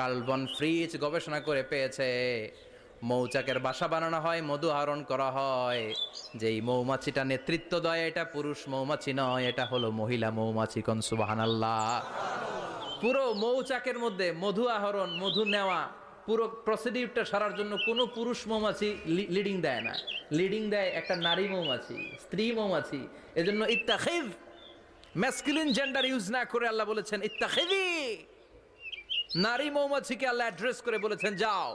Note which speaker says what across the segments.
Speaker 1: Carbon fridge গবেষণা করে পেয়েছে। মৌচাকের বাসা বানানো হয়, মধু আহরণ করা হয়। যেই মৌমাছিটা নেতৃত্ব দেয়, এটা পুরুষ মৌমাছি নয়, এটা হলো মহিলা মৌমাছি কন, সুবহানাল্লাহ। পুরো মৌচাকের মধ্যে মধু আহরণ, মধু নেওয়া, পুরো প্রসিডিউরটা সারার জন্য কোনো পুরুষ মৌমাছি লিডিং দেয় না। লিডিং দেয় একটা নারী মৌমাছি, স্ত্রী মৌমাছি। এজন্য ইত্তাখিজ ম্যাসকুলিন জেন্ডার ইউজ না করে আল্লাহ বলেছেন ইত্তাখিজি নারী মৌমাছিকে আল্লাহ অ্যাড্রেস করে বলেছেন, যাও,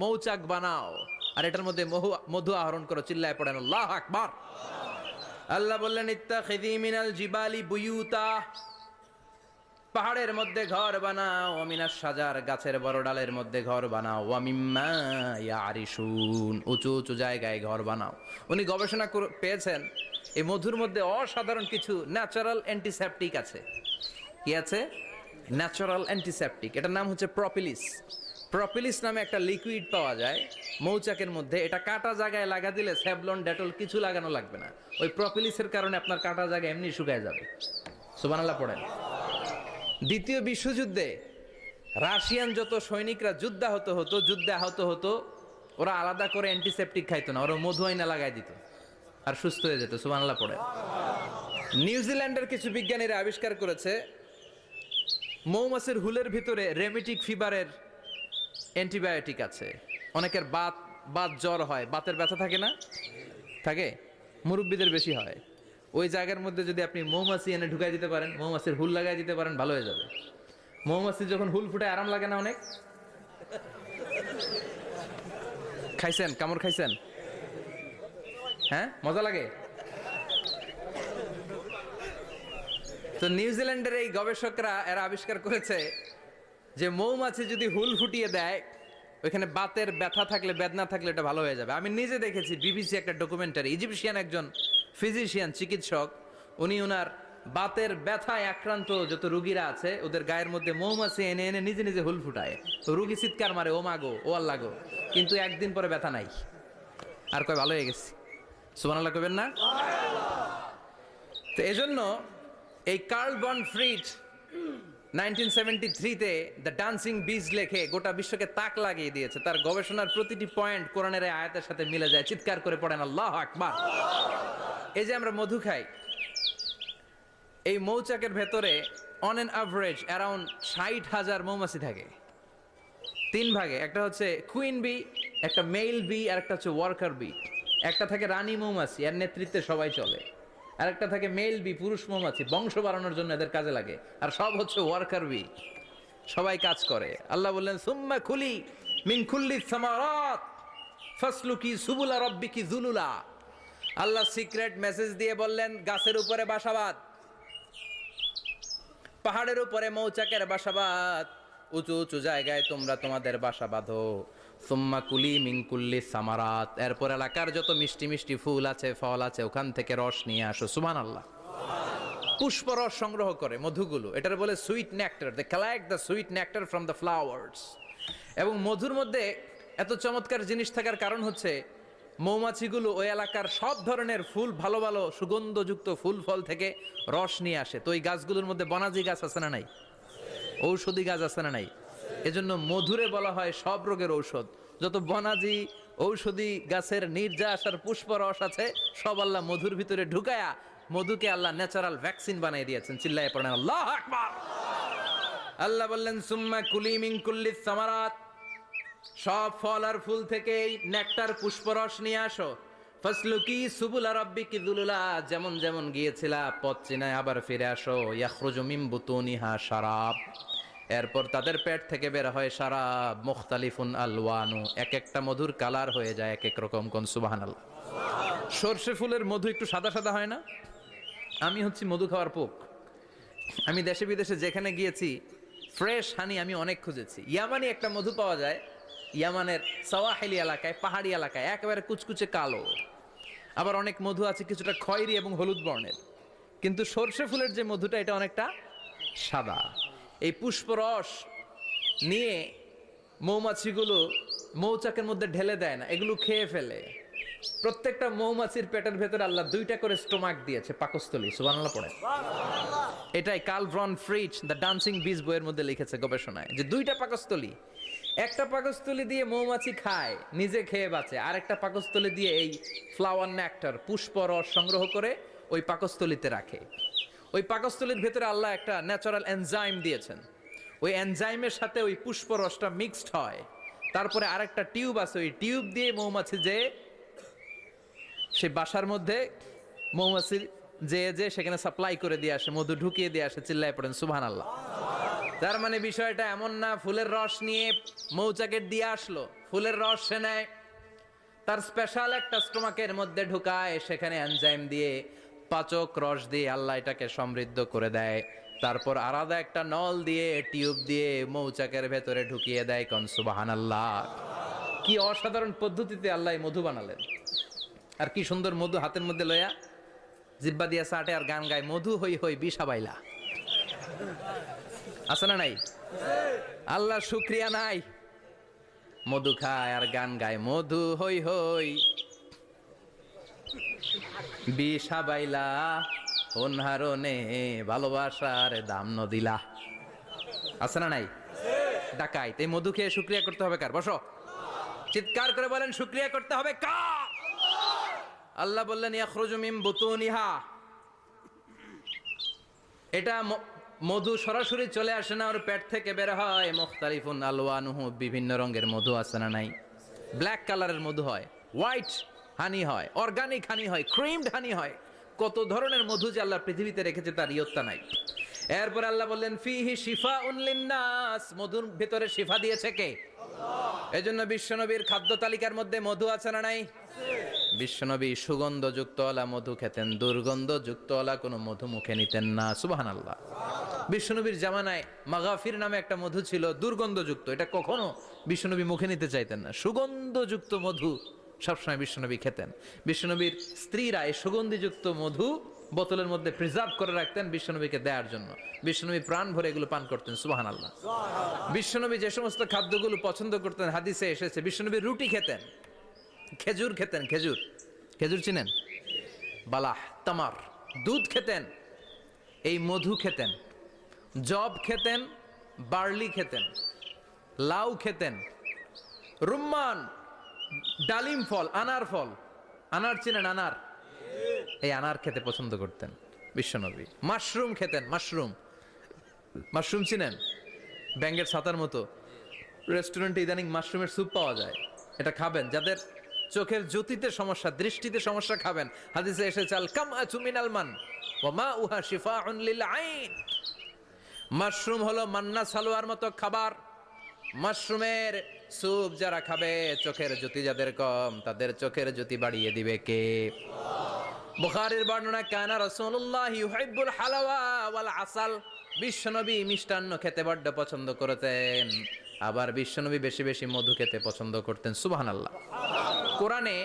Speaker 1: মৌচাক বানাও। আর এটার মধ্যে মধু আহরণ করো, চিল্লায় পড়েন, আল্লাহ আকবার। আল্লাহ বললেন ইত্তাখিজি মিনাল জিবালি বুয়ুতা। পাহাড়ের মধ্যে ঘর বানাও অমিনার সাজার গাছের বড় ডালের মধ্যে ঘর বানাও ওয়ামিম্মা ইয়ারিসুন উঁচু উঁচু জায়গায় ঘর বানাও। উনি গবেষণা পেয়েছেন, এই মধুর মধ্যে অসাধারণ কিছু ন্যাচারাল অ্যান্টিসেপটিক আছে। কি আছে? Natural antiseptic. এটার নাম হচ্ছে প্রপিলিস। প্রপিলিস নামে একটা লিকুইড পাওয়া যায়, মৌচাকের মধ্যে। এটা কাটা জায়গায় লাগা দিলে স্যাভলন, ডেটল কিছু লাগানো লাগবে না। ওই প্রপিলিসের কারণে আপনার কাটা জায়গা এমনি শুকায় যাবে। সুবানাল্লাহ পড়েন। দ্বিতীয় বিশ্বযুদ্ধে রাশিয়ান যত সৈনিকরা যুদ্ধাহত হতো যুদ্ধে আহত হতো, ওরা আলাদা করে অ্যান্টিসেপটিক খাইতো না, ওরা মধু আইনা লাগাই দিত আর সুস্থ হয়ে যেত। সুবানাল্লাহ পড়ে নিউজিল্যান্ডের কিছু বিজ্ঞানীরা আবিষ্কার করেছে মৌমাছির হুলের ভিতরে রেমিটিক ফিভারের অ্যান্টিবায়োটিক আছে। অনেকের বাত বাত জ্বর হয়, বাতের ব্যথা থাকে না? থাকে? মুরব্বীদের বেশি হয়। ওই জায়গার মধ্যে যদি আপনি মৌমাছি এনে ঢুকাই দিতে পারেন, মৌমাছির হুল লাগাই দিতে পারেন, ভালো হয়ে যাবে। মৌমাছি যখন হুল ফুটে আরাম লাগে না অনেক? খাইছেন? কামড় খাইছেন? হ্যাঁ? মজা লাগে? তো নিউজিল্যান্ডের এই গবেষকরা এরা আবিষ্কার করেছে যে মৌমাছি যদি হুল ফুটিয়ে দেয়, ওইখানে বাতের ব্যথা থাকলে, বেদনা থাকলে এটা ভালো হয়ে যাবে। আমি নিজে দেখেছি বিবিসি একটা ডকুমেন্টারি, ইজিপশিয়ান একজন ফিজিশিয়ান, চিকিৎসক। উনি ওনার বাতের ব্যথায় আক্রান্ত যত রুগীরা আছে, ওদের গায়ের মধ্যে মৌমাছি এনে এনে নিজে নিজে হুল ফুটায়। তো রুগী চিৎকার মারে, ও মাগো ও আল্লাহ গো। কিন্তু একদিন পরে ব্যথা নাই। আর কয়, ভালো হয়ে গেছি। সুমান আল্লাহ কবেন না? তো এজন্য এই Karl von Frisch nineteen seventy থ্রিতে দ্য ডান্সিং বিজ লেখে গোটা বিশ্বকে তাক লাগিয়ে দিয়েছে। তার গবেষণার প্রতিটি পয়েন্ট কোরআনের আয়াতের সাথে মিলে যায়। চিৎকার করে পড়েন, আল্লাহ আকবার! এই যে আমরা মধু খাই, এই মৌচাকের ভেতরে অন এন অ্যাভারেজ অ্যারাউন্ড ষাট হাজার মৌমাছি থাকে। তিন ভাগে, একটা হচ্ছে কুইন বি একটা মেল বি আর একটা হচ্ছে ওয়ার্কার বি একটা থাকে রানী মৌমাছি, এর নেতৃত্বে সবাই চলে। আর একটা থাকে মেল বি পুরুষ মৌমাছি। বংশ বাড়ানোর জন্য এদের কাজে লাগে। আর সব হচ্ছে ওয়ার্কার বি সবাই কাজ করে। আল্লাহ বললেন, সুম্মা খুলি মিন খুল্লি সামারাত, ফাসলুকি সুবুলা রব্বিকি জুলুলা। আল্লাহ সিক্রেট মেসেজ দিয়ে বললেন, গাছের উপরে বাসাবাদ, পাহাড়ের উপরে মৌচাকের বাসাবাদ। উঁচু উঁচু জায়গায় তোমরা তোমাদের বাসা বাঁধো। সুম্মা কুলি সামারাত। এরপর এলাকার যত মিষ্টি মিষ্টি ফুল আছে, ফল আছে, ওখান থেকে রস নিয়ে আসো। সুমান আল্লাহ পুষ্প রস সংগ্রহ করে মধুগুলো। এটার বলে sweet nectar they collect the sweet nectar from the flowers এবং মধুর মধ্যে এত চমৎকার জিনিস থাকার কারণ হচ্ছে, মৌমাছিগুলো ওই এলাকার সব ধরনের ফুল, ভালো ভালো সুগন্ধযুক্ত ফুল, ফল থেকে রস নিয়ে আসে। তো ওই গাছগুলোর মধ্যে বনাজি গাছ আছে না নাই? ঔষধি গাছ আছে না নাই? এজন্য মধুরে বলা হয় সব রোগের ঔষধ। যত বনাজি, ঔষধি গাছের নির্যাস আর পুষ্প রস আছে, সব আল্লাহ মধুর ভিতরে ঢুকায়া মধুকে আল্লাহ ন্যাচারাল ভ্যাকসিন বানিয়ে দিয়েছেন। চিল্লায় পড়েন, আল্লাহ আল্লাহ বললেন, সুম্মা কুলি মিন কুল্লি সামারাত। সব ফল আর ফুল থেকে নেকটার পুষ্পরস নিয়ে আসো। ফসলুকি সুবুলা রব্বিকি দুলুলা, যেমন যেমন গিয়েছিলা পথ চিনায় আবার ফিরে আসো। ইয়াখরুজু মিন বুতুনিহা শারাব। এরপর তাদের পেট থেকে বের হয় সারা মুখতালিফুন আলওয়ানু। এক একটা মধুর কালার হয়ে যায় এক এক রকম কোন, সুবহানাল্লাহ। সর্ষে ফুলের মধু একটু সাদা সাদা হয় না? আমি হচ্ছি মধু খাওয়ার পোক। আমি দেশে বিদেশে যেখানে গিয়েছি, ফ্রেশ হানি আমি অনেক খুঁজেছি। ইয়ামানি একটা মধু পাওয়া যায়, ইয়ামানের সাওয়াহেলি এলাকায়, পাহাড়ি এলাকায়, একেবারে কুচকুচে কালো। আবার অনেক মধু আছে কিছুটা খয়েরি এবং হলুদ বর্ণের। কিন্তু সর্ষে ফুলের যে মধুটা, এটা অনেকটা সাদা। এই পুষ্পরস নিয়ে মৌমাছিগুলো মৌচাকের মধ্যে ঢেলে দেয় না এগুলো খেয়ে ফেলে। প্রত্যেকটা মৌমাছির পেটের ভেতরে আল্লাহ দুইটা করে স্টোমাক দিয়েছে পাকস্থলী সুবহানাল্লাহ পড়ে। এটাই Karl von Frisch the dancing bees বইয়ের মধ্যে লিখেছে গবেষণায় যে দুইটা পাকস্থলী একটা পাকস্থলী দিয়ে মৌমাছি খায় নিজে খেয়ে বাঁচে আর একটা পাকস্থলী দিয়ে এই ফ্লাওয়ার নেকটার পুষ্পরস সংগ্রহ করে ওই পাকস্থলীতে রাখে। ওই পাকস্থলীর ভেতরে আল্লাহ একটা ন্যাচারাল এনজাইম দিয়েছেন। ওই এনজাইমের সাথে ওই পুষ্প রসটা মিক্সড হয়। তারপরে আরেকটা টিউব আছে, ওই টিউব দিয়ে মৌমাছি যে, সে বাসার মধ্যে মৌমাছির যে যে সেখানে সাপ্লাই করে দিয়ে আসে, মধু ঢুকিয়ে দিয়ে আসে, চিল্লায় পড়েন সুবহান আল্লাহ তার মানে বিষয়টা এমন না, ফুলের রস নিয়ে মৌচাকের দিয়ে আসলো, ফুলের রস সে নেয়। তার স্পেশাল একটা স্টোমাকের মধ্যে ঢুকায়, সেখানে এনজাইম দিয়ে পাচক রস দিয়ে আল্লাহ এটাকে সমৃদ্ধ করে দেয়। তারপর আলাদা একটা নল দিয়ে, টিউব দিয়ে মৌচাকের ভেতরে ঢুকিয়ে দেয় কন সুবাহান আল্লাহ কি অসাধারণ পদ্ধতিতে আল্লাহ মধু বানালেন। আর কি সুন্দর মধু হাতের মধ্যে লয়া, জিব্বা দিয়া সাটে আর গান গায়, মধু হই হই বিষা বাইলা। আছে না নাই? আল্লাহ শুক্রিয়া নাই। মধু খায় আর গান গায়, মধু হই হই। বিষা বাইলা অনহারণে ভালোবাসার দাম নদিলা আছে না নাই? ডাকাই এই মধু খেয়ে শুক্রিয়া করতে হবে কার? বসো। চিৎকার করে বলেন, শুক্রিয়া করতে হবে কার? আল্লাহ বললেন, ইয়াখরুজু মিন বুতুনিহা। এটা মধু সরাসরি চলে আসে না, ওর পেট থেকে বের হয়। মুখতালিফুন আলওয়ানুহু, বিভিন্ন রঙের মধু আছে না নাই? ব্ল্যাক কালারের মধু হয়। হোয়াইট হানি হয় অর্গানিক হানি হয় ক্রিমড হানি হয়। কত ধরনের মধু যে আল্লাহ পৃথিবীতে রেখেছে তার ইয়ত্তা নাই। এরপর আল্লাহ বললেন ফিহি শিফা উনলিন্নাস মধুর ভেতরে শিফা দিয়েছে কে? এজন্য বিশ্বনবীর খাদ্য তালিকার মধ্যে মধু আছে না নাই? বিশ্বনবী সুগন্ধযুক্তওয়ালা মধু খেতেন দুর্গন্ধযুক্তওয়ালা কোনো মধু মুখে নিতেন না সুবাহান আল্লাহ। বিশ্বনবীর জামানায় মাগাফির নামে একটা মধু ছিল দুর্গন্ধযুক্ত। এটা কখনো বিশ্বনবী মুখে নিতে চাইতেন না। সুগন্ধযুক্ত মধু সবসময় বিশ্বনবী খেতেন। বিশ্বনবীর স্ত্রীরা এই সুগন্ধিযুক্ত মধু বোতলের মধ্যে প্রিজার্ভ করে রাখতেন বিশ্বনবীকে দেওয়ার জন্য। বিশ্বনবী প্রাণ ভরে এগুলো পান করতেন সুবাহান আল্লাহ বিশ্বনবী যে সমস্ত খাদ্যগুলো পছন্দ করতেন, হাদিসে এসেছে, বিশ্বনবী রুটি খেতেন, খেজুর খেতেন, খেজুর। খেজুর চিনেন? বালাহ, তামার। দুধ খেতেন, এই মধু খেতেন। জব খেতেন, বার্লি খেতেন, লাউ খেতেন। রুম্মান ডালিম ফল, আনার ফল। আনার চিনেন আনার? এই আনার খেতে পছন্দ করতেন, বিশ্বনবী। মাশরুম খেতেন, মাশরুম। মাশরুম চিনেন? ব্যাঙ্গের ছাতার মতো। রেস্টুরেন্টে ইদানিং মাশরুমের স্যুপ পাওয়া যায়। এটা খাবেন, যাদের চোখের জ্যোতিতে সমস্যা, দৃষ্টিতে সমস্যা খাবেন। হাদিসে এসে চাল কাম আচু মিনাল মান, ওয়া মা উহা শিফাউন লিল আইন। মাশরুম হলো মান্না সালোয়ার মতো খাবার। মাশরুমের স্যুপ যারা খাবে, চোখের জ্যোতি যাদের কম, তাদের চোখের জ্যোতি বাড়িয়ে দিবে কে? বুখারীর বর্ণনা, কানা রাসূলুল্লাহ ইউহিব্বুল হালাওয়া ওয়াল আসাল। বিশ্বনবী মিষ্টান্ন খেতে বড্ড পছন্দ করতেন আবার বিশ্বনবী বেশি বেশি মধু খেতে পছন্দ করতেন। সুবহানাল্লাহ। কোরআনে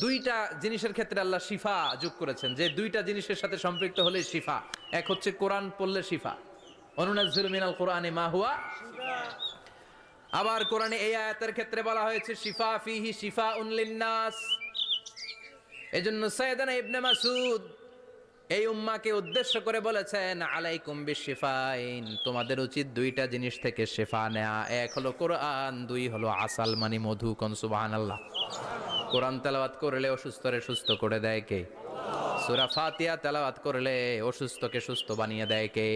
Speaker 1: দুইটা জিনিসের ক্ষেত্রে আল্লাহ শিফা যোগ করেছেন। যে দুইটা জিনিসের সাথে সম্পৃক্ত হলে শিফা। এক হচ্ছে কোরআন পড়লে শিফা। অনুনাজ্জিলু মিনাল কোরআনে মা হুয়া আবার কোরআনে এই আয়াতের ক্ষেত্রে বলা হয়েছে, শিফা ফিহি শিফা উনলিন্নাস এজন্য সৈয়দানা ইবনে মাসুদ এই উম্মাকে উদ্দেশ্য করে বলেছেন, আলাইকুম বিশিফাইন। তোমাদের উচিত দুইটা জিনিস থেকে শেফা নেয়া। এক হলো কোরআন, দুই হলো আসাল মানে মধু কোন সুবহানাল্লাহ। কোরআন তেলাওয়াত করলে অসুস্থরে সুস্থ করে দেয় কে? সূরা ফাতিহা তেলাওয়াত করলে অসুস্থকে সুস্থ বানিয়ে দেয় কে?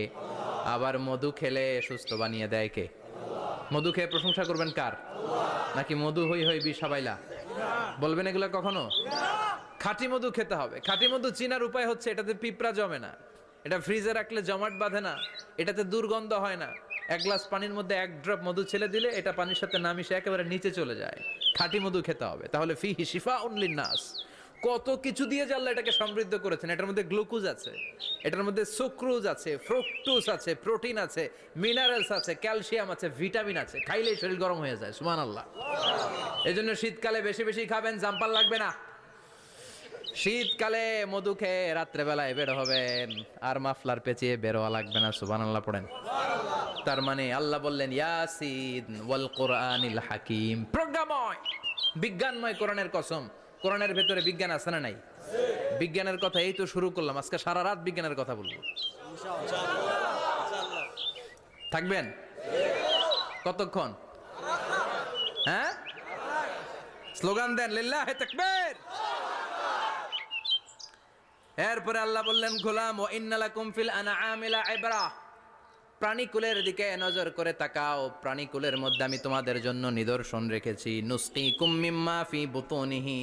Speaker 1: আবার মধু খেলে সুস্থ বানিয়ে দেয় কে? মধু খেয়ে প্রশংসা করবেন কার? নাকি মধু হই হই বিষাবাইলা বলবেন এগুলো কখনো? খাঁটি মধু খেতে হবে। খাঁটি মধু চিনার উপায় হচ্ছে এটাতে পিঁপড়া জমে না। এটা ফ্রিজে রাখলে জমাট বাঁধে না। এটাতে দুর্গন্ধ হয় না। এক গ্লাস পানির মধ্যে এক ড্রপ মধু ছেলে দিলে এটা পানির সাথে না মিশে একেবারে নিচে চলে যায়। খাঁটি মধু খেতে হবে। তাহলে ফি হিসিফা উনলিন নাস কত কিছু দিয়ে জানলে এটাকে সমৃদ্ধ করেছেন। এটার মধ্যে গ্লুকোজ আছে, এটার মধ্যে সুক্রোজ আছে ফ্রুক্টোজ আছে প্রোটিন আছে মিনারেলস আছে ক্যালসিয়াম আছে ভিটামিন আছে। খাইলেই শরীর গরম হয়ে যায় সুমান আল্লাহ এই জন্য শীতকালে বেশি বেশি খাবেন জাম্পাল লাগবে না। শীতকালে মধু খেয়ে রাত্রেবেলায় বের হবেন, আর মাফলার পেঁচিয়ে বেরোয়া লাগবে না সুবান আল্লাহ পড়েন। তার মানে আল্লাহ বললেন, ইয়াসিন ওয়াল কোরআনিল হাকিম। প্রজ্ঞাময়, বিজ্ঞানময় কোরআনের কসম। কোরআনের ভেতরে বিজ্ঞান আছে না নাই? বিজ্ঞানের কথা এই তো শুরু করলাম, আজকে সারা রাত বিজ্ঞানের কথা বলব। থাকবেন? কতক্ষণ? হ্যাঁ? স্লোগান দেন, লিল্লাহে তাকবীর। এরপরে আল্লাহ বললেন, গোলাম ও ইন্নালাকুম ফিল আনআমিলা ইবরা প্রাণীকুলের দিকে নজর করে তাকাও। প্রাণীকুলের মধ্যে আমি তোমাদের জন্য নিদর্শন রেখেছি। নুসকি কুম্মিম্মা ফি বুতুনিহি।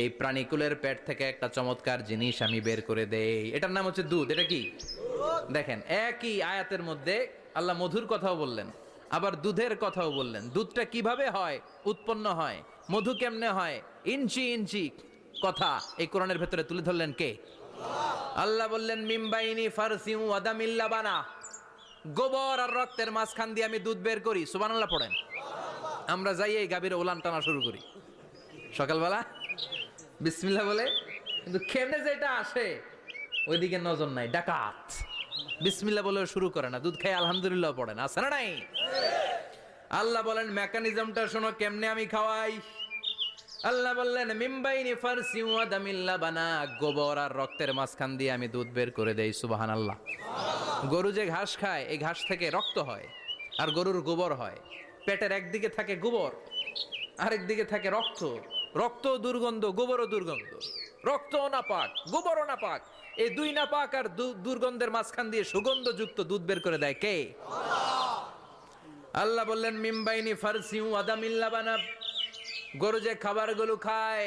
Speaker 1: এই প্রাণীকুলের পেট থেকে একটা চমৎকার জিনিস আমি বের করে দেই। এটার নাম হচ্ছে দুধ, এটা কি? দেখেন, একই আয়াতের মধ্যে আল্লাহ মধুর কথাও বললেন, আবার দুধের কথাও বললেন। দুধটা কীভাবে হয়? উৎপন্ন হয়? মধু কেমনে হয়? ইঞ্চি ইঞ্চি কথা। এই কোরআনের ভেতরে তুলে ধরলেন কে? আল্লাহ বললেন, মিমবাইনি ফারসিউ আদামিল্লা বানা গোবর আর রক্তের মাঝখান দিয়ে আমি দুধ বের করি, সুবহানাল্লাহ পড়েন। আমরা যাই এই গাভীর ওলান টানা শুরু করি। সকালবেলা, বিসমিল্লাহ বলে, কিন্তু খেমে যেটা আসে, ওইদিকে নজর নাই, ডাকাত। বিসমিল্লাহ বলে শুরু করে না, দুধ খাই আলহামদুলিল্লাহ পড়ে না, আছে না নাই? আল্লাহ বলেন, মেকানিজমটা শোনো, কেমনে আমি খাওয়াই? আল্লাহ বললেন মিম্বাইনি ফারসি ওয়াদামিল্লা বানা, গোবর আর রক্তের মাঝখান দিয়ে আমি দুধ বের করে দেই সুবাহান আল্লাহ গরু যে ঘাস খায়, এই ঘাস থেকে রক্ত হয় আর গরুর গোবর হয়। পেটের একদিকে থাকে গোবর আরেক দিকে থাকে রক্ত। রক্ত দুর্গন্ধ, গোবরও দুর্গন্ধ। রক্তও না পাক গোবরও না পাক এই দুই না পাক আর দুর্গন্ধের মাঝখান দিয়ে সুগন্ধযুক্ত দুধ বের করে দেয় কে? আল্লাহ বললেন, মিমবাইনি ফারসিউ আদামিল্লা বানাব। গরু যে খাবারগুলো খায়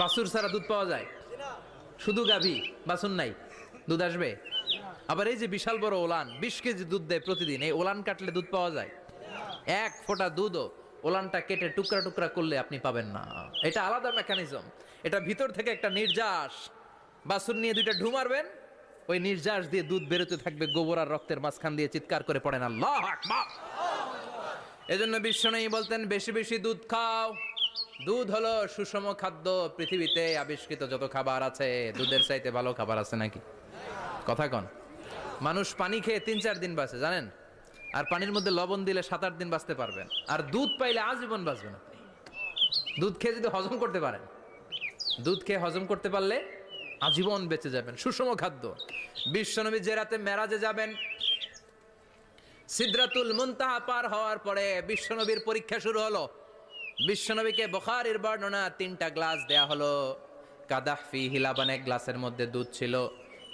Speaker 1: বাছুর ছাড়া দুধ পাওয়া যায়? শুধু গাভী বাছুর নাই। দুধ আসবে? আবার এই যে বিশাল বড় ওলান, বিশ কেজি দুধ দেয় প্রতিদিন, এই ওলান কাটলে দুধ পাওয়া যায়? এক ফোঁটা দুধও ওলানটা কেটে টুকরা টুকরা করলে আপনি পাবেন না। এটা আলাদা মেকানিজম এটা ভিতর থেকে একটা নির্যাস। বাছুর নিয়ে দুইটা ঢু মারবেন, ওই নির্যাস দিয়ে দুধ বেরোতে থাকবে গোবর আর রক্তের মাঝখান দিয়ে চিৎকার করে পড়েন আল্লাহ আকবার। এজন্য বিশ্বনয়ী বলতেন, বেশি বেশি দুধ খাও। দুধ হলো সুষম খাদ্য, পৃথিবীতে আবিষ্কৃত যত খাবার আছে, দুধের চাইতে ভালো খাবার আছে নাকি? কথা কন। মানুষ পানি খেয়ে তিন চার দিন বাঁচে, জানেন? আর পানির মধ্যে লবণ দিলে সাত আট দিন বাঁচতে পারবেন। আর দুধ পাইলে আজীবন বাঁচবেন আপনি। দুধ খেয়ে যদি হজম করতে পারেন, দুধ খেয়ে হজম করতে পারলে আজীবন বেঁচে যাবেন। সুষম খাদ্য। বিশ্বনবী যে রাতে মেরাজে যাবেন, সিদ্রাতুল মুনতাহা পার হওয়ার পরে বিশ্বনবীর পরীক্ষা শুরু হলো। বিশ্বনবীকে বখারির বর্ণনা তিনটা গ্লাস দেয়া হলো। কাদাহ ফি হিলাবান এক গ্লাসের মধ্যে দুধ ছিল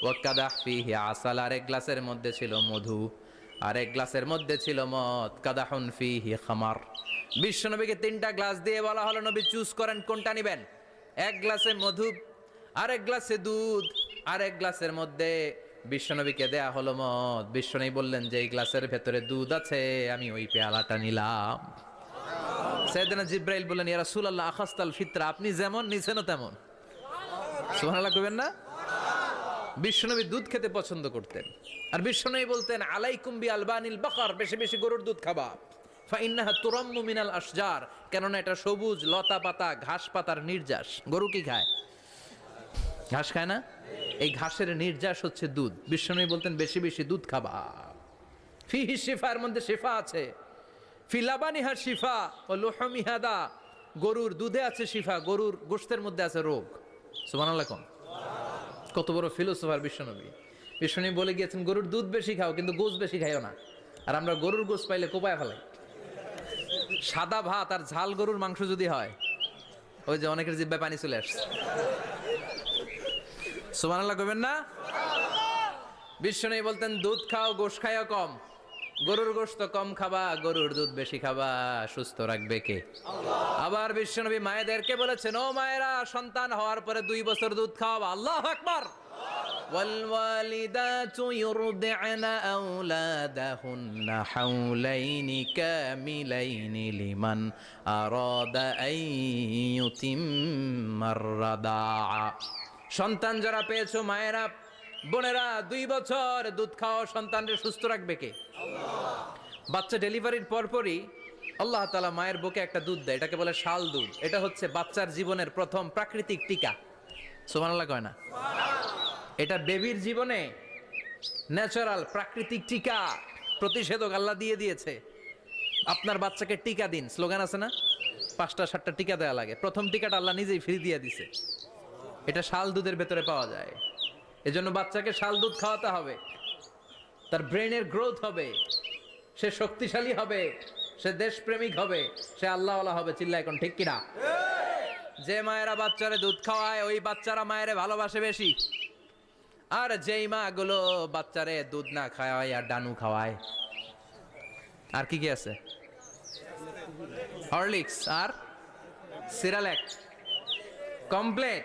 Speaker 1: ও কাদাহ ফি আসাল আরেক গ্লাসের মধ্যে ছিল মধু, আরেক গ্লাসের মধ্যে ছিল মদ। কাদাহুন ফি হি খামার। বিশ্বনবীকে তিনটা গ্লাস দিয়ে বলা হলো, নবী, চুজ করেন কোনটা নিবেন? এক গ্লাসে মধু, আরেক গ্লাসে দুধ, আরেক গ্লাসের মধ্যে। বিশ্বনবীকে দেয়া হলো মদ। বিশ্বনবী বললেন, যে এই গ্লাসের ভেতরে দুধ আছে, আমি ওই পেয়ালাটা নিলাম। সৈয়দনা জিব্রাইল বললেন, ইয়া রাসূলুল্লাহ, আখাস্তাল ফিতরা, আপনি যেমন, নিছেনও তেমন। সুবহানাল্লাহ কইবেন না? বিশ্বনবী দুধ খেতে পছন্দ করতেন। আর বিশ্বনবী বলতেন, আলাইকুম বি আলবানিল বাকার, বেশি বেশি গরুর দুধ খাবা। ফাইন্নাহা তুরাম্মু মিনাল আশজার, কেননা এটা সবুজ, লতা পাতা, ঘাস পাতার নির্যাস। গরু কি খায়? ঘাস খায় না? এই ঘাসের নির্যাস হচ্ছে দুধ। বিশ্বনবী বলতেন, বেশি বেশি দুধ খাবা। ফি ফিহি শিফার মধ্যে শেফা আছে। ফিলাবানিহা শিফা ও লোহমিহাদা গরুর দুধে আছে শিফা, গরুর গোস্তের মধ্যে আছে রোগ। সুবহানাল্লাহ কোন। কত বড় ফিলোসোফার বিশ্বনবী। বিশ্বনবী বলে গিয়েছেন, গরুর দুধ বেশি খাও, কিন্তু গোস বেশি খাইও না। আর আমরা গরুর গোস পাইলে কোপায় ফেলাই। সাদা ভাত আর ঝাল গরুর মাংস যদি হয়, ওই যে অনেকের জিব্বায় পানি চলে আসছে। সুবহানাল্লাহ কইবেন না? বিশ্বনবী বলতেন, দুধ খাও, গোশ খাইও কম। গরুর গোশত কম খাবা গরুর দুধ বেশি খাবা সুস্থ রাখবে কে আবার বিশ্বনবী মায়েদেরকে বলেছেন ও মায়েরা সন্তান হওয়ার পরে দুই বছর দুধ খাওয়াবা আল্লাহ আকবার والوالدات يرضعن أولادهن حولين كاملين لمن أراد أن يتم الرضاعة সন্তান যারা পেয়েছো মায়েরা বোনেরা, দুই বছর দুধ খাওয়া সন্তানদের সুস্থ রাখবে কে? বাচ্চা ডেলিভারির পরপরই আল্লাহ তালা মায়ের বুকে একটা দুধ দেয়, এটাকে বলে শাল দুধ। এটা হচ্ছে বাচ্চার জীবনের প্রথম প্রাকৃতিক টিকা। সোমানাল্লাহ কয় না? এটা বেবির জীবনে ন্যাচারাল প্রাকৃতিক টিকা, প্রতিষেধক আল্লাহ দিয়ে দিয়েছে। আপনার বাচ্চাকে টিকা দিন, স্লোগান আছে না? পাঁচটা, সাতটা টিকা দেওয়া লাগে। প্রথম টিকাটা আল্লাহ নিজেই ফ্রি দিয়ে দিছে। এটা শাল দুধের ভেতরে পাওয়া যায়। এজন্য বাচ্চাকে শাল দুধ খাওয়াতে হবে। তার ব্রেনের গ্রোথ হবে। সে শক্তিশালী হবে। সে দেশপ্রেমিক হবে। সে আল্লাহওয়ালা হবে। চিল্লা এখন ঠিক কিনা? যে মায়েরা বাচ্চারে দুধ খাওয়ায়, ওই বাচ্চারা মায়েরে ভালোবাসে বেশি। আর যেই মা গুলো বাচ্চারে দুধ না খাওয়ায় আর ডানু খাওয়ায়। আর কি কি আছে? হরলিক্স আর সিরালেক কমপ্লেট।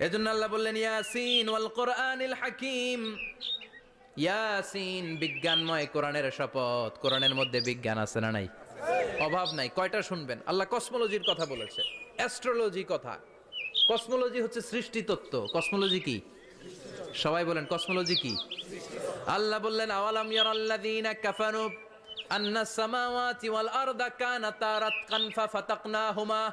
Speaker 1: এজন্য আল্লাহ বললেন, ইয়াসিন ওয়াল কোরআনিল হাকিম। ইয়াসিন বিজ্ঞানময় কোরআনের শপথ। কোরআনের মধ্যে বিজ্ঞান আছে না নাই? অভাব নাই। কয়টা শুনবেন? আল্লাহ কসমোলজির কথা বলেছে। অ্যাস্ট্রোলজি কথা। কসমোলজি হচ্ছে সৃষ্টি তত্ত্ব কসমোলজি কি? সবাই বলেন, কসমোলজি কি? আল্লাহ বললেন, আওয়ালাম ইয়ারাল্লাযীনা কাফারু আন্না সামাওয়াতি ওয়াল আরদা কানাতা রাতকান ফাফাতাকনাহুমা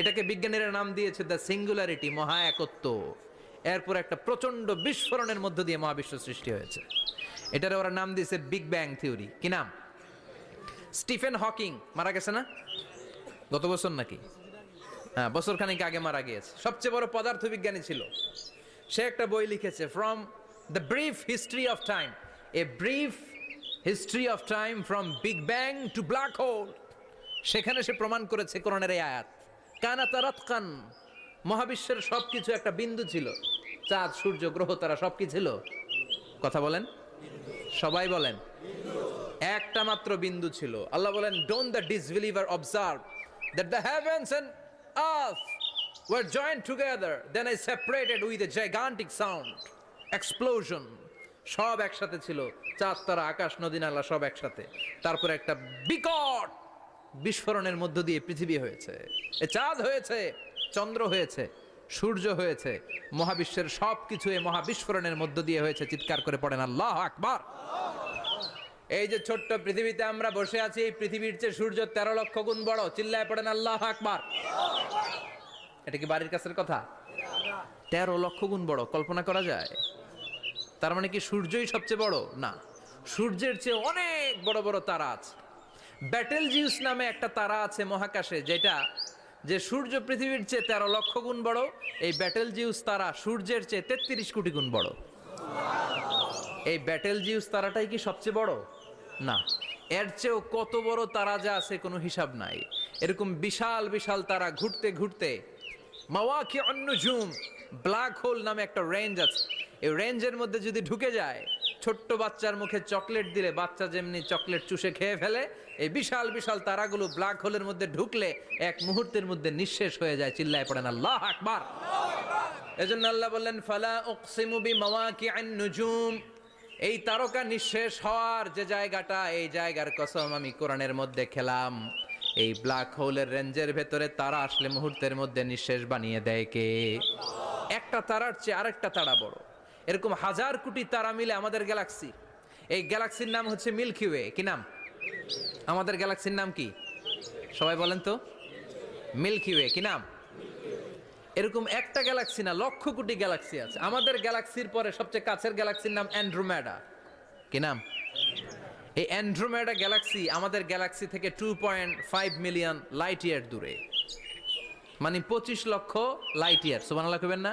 Speaker 1: এটাকে বিজ্ঞানীরা নাম দিয়েছে দ্য সিঙ্গুলারিটি মহা একত্ব এরপর একটা প্রচণ্ড বিস্ফোরণের মধ্য দিয়ে মহাবিশ্ব সৃষ্টি হয়েছে। এটার ওরা নাম দিয়েছে বিগ ব্যাং থিওরি কি নাম? Stephen Hawking. মারা গেছে না? গত বছর নাকি? হ্যাঁ বছর খানিক আগে মারা গিয়েছে। সবচেয়ে বড় পদার্থবিজ্ঞানী ছিল। সে একটা বই লিখেছে from the brief history of time a brief history of time from big bang to black hole সেখানে সে প্রমাণ করেছে কোরআনের এই আয়াত। কানা তারাত কান মহাবিশ্বের সবকিছু একটা বিন্দু ছিল। চাঁদ, সূর্য, গ্রহ, তারা সব কি ছিল। কথা বলেন? সবাই বলেন। একটা মাত্র বিন্দু ছিল। আল্লাহ বলেন don't the disbeliever observe that the heavens and earth were joint together then I separated with a gigantic sound explosion সব একসাথে ছিল। চাঁদ, তারা, আকাশ, নদী, নালা, সব একসাথে। তারপরে একটা বিকট বিস্ফোরণের মধ্য দিয়ে পৃথিবী হয়েছে। এ চাঁদ হয়েছে, চন্দ্র হয়েছে, সূর্য হয়েছে, মহাবিশ্বের সব কিছু এই মহাবিস্ফোরণের মধ্য দিয়ে হয়েছে, চিৎকার করে পড়েন আল্লাহ আকবার। এই যে ছোট্ট পৃথিবীতে আমরা বসে আছি, এই পৃথিবীর চেয়ে সূর্য তেরো লক্ষ গুণ বড়, চিল্লায় পড়েন আল্লাহ আকবার। এটা কি বাড়ির কাছের কথা? তেরো লক্ষ গুণ বড়, কল্পনা করা যায়? তার মানে কি সূর্যই সবচেয়ে বড়? না। সূর্যের চেয়ে অনেক বড় বড় তারা আছে। ব্যাটেল জিউস নামে একটা তারা আছে মহাকাশে, যেটা যে সূর্য পৃথিবীর চেয়ে তেরো লক্ষ গুণ বড়, এই ব্যাটেল জিউস তারা সূর্যের চেয়ে তেত্রিশ কোটি গুণ বড়। এই ব্যাটেল জিউস তারাটাই কি সবচেয়ে বড়? না। এর চেয়েও কত বড় তারা যা আছে কোনো হিসাব নাই। এরকম বিশাল বিশাল তারা ঘুরতে ঘুরতে মাওয়াকি ঝুম ব্ল্যাক হোল নামে একটা রেঞ্জ আছে। এই রেঞ্জের মধ্যে যদি ঢুকে যায়, ছোট্ট বাচ্চার মুখে চকলেট দিলে বাচ্চা যেমনি চকলেট চুষে খেয়ে ফেলে এই বিশাল বিশাল তারাগুলো ব্ল্যাক হোলের মধ্যে ঢুকলে এক মুহূর্তের মধ্যে নিঃশেষ হয়ে যায়, চিল্লায় পড়েন আল্লাহ আকবার। এজন্য আল্লাহ বললেন, ফালা উকসিমু বিমাওয়াকি নুজুম। এই তারকা নিঃশেষ হওয়ার যে জায়গাটা, এই জায়গার কসম আমি কোরআনের মধ্যে খেলাম। এই ব্ল্যাক হোলের রেঞ্জের ভেতরে তারা আসলে মুহূর্তের মধ্যে নিঃশেষ বানিয়ে দেয় কে? একটা তারার চেয়ে আরেকটা তারা বড়। এরকম হাজার কোটি তারা মিলে আমাদের গ্যালাক্সি। এই গ্যালাক্সির নাম হচ্ছে মিল্কি ওয়ে। কি নাম? আমাদের গ্যালাক্সির নাম কি? সবাই বলেন তো। মিল্কি ওয়ে, কি নাম? এরকম একটা গ্যালাক্সি না লক্ষ কোটি গ্যালাক্সি আছে। আমাদের গ্যালাক্সির পরে সবচেয়ে কাছের গ্যালাক্সির নাম অ্যান্ড্রোমেডা। কি নাম? এই অ্যান্ড্রোমেডা গ্যালাক্সি আমাদের গ্যালাক্সি থেকে two point five million light year দূরে। মানে পঁচিশ লক্ষ লাইট ইয়ার সুবান না?